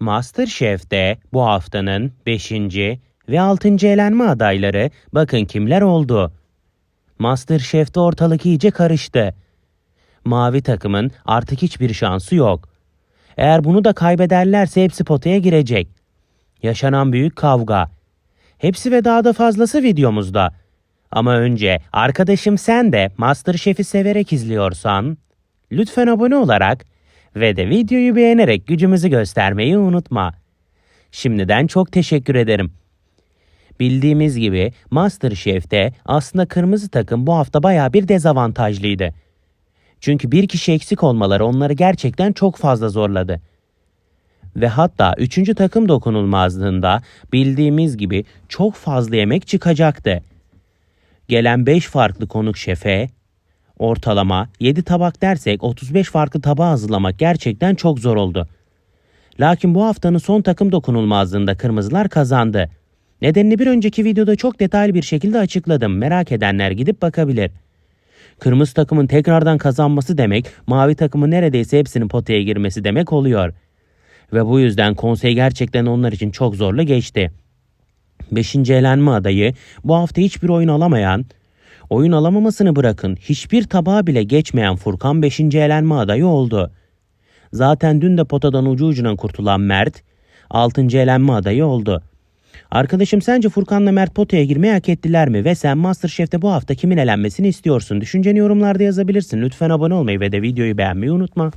MasterChef'te bu haftanın 5. ve 6. elenme adayları bakın kimler oldu. MasterChef'te ortalık iyice karıştı. Mavi takımın artık hiçbir şansı yok. Eğer bunu da kaybederlerse hepsi potaya girecek. Yaşanan büyük kavga. Hepsi ve daha da fazlası videomuzda. Ama önce arkadaşım sen de MasterChef'i severek izliyorsan lütfen abone olarak ve de videoyu beğenerek gücümüzü göstermeyi unutma. Şimdiden çok teşekkür ederim. Bildiğimiz gibi MasterChef'te aslında kırmızı takım bu hafta baya bir dezavantajlıydı. Çünkü bir kişi eksik olmaları onları gerçekten çok fazla zorladı. Ve hatta üçüncü takım dokunulmazlığında bildiğimiz gibi çok fazla yemek çıkacaktı. Gelen 5 farklı konuk şefe ortalama 7 tabak dersek 35 farklı tabağı hazırlamak gerçekten çok zor oldu. Lakin bu haftanın son takım dokunulmazlığında kırmızılar kazandı. Nedenini bir önceki videoda çok detaylı bir şekilde açıkladım. Merak edenler gidip bakabilir. Kırmızı takımın tekrardan kazanması demek, mavi takımın neredeyse hepsinin potaya girmesi demek oluyor. Ve bu yüzden konsey gerçekten onlar için çok zorlu geçti. Beşinci elenme adayı bu hafta hiçbir oyun alamayan, oyun alamamasını bırakın hiçbir tabağa bile geçmeyen Furkan 5. elenme adayı oldu. Zaten dün de potadan ucu ucuna kurtulan Mert 6. elenme adayı oldu. Arkadaşım sence Furkan'la Mert potaya girmeyi hak ettiler mi? Ve sen Masterchef'te bu hafta kimin elenmesini istiyorsun? Düşünceni yorumlarda yazabilirsin. Lütfen abone olmayı ve de videoyu beğenmeyi unutma.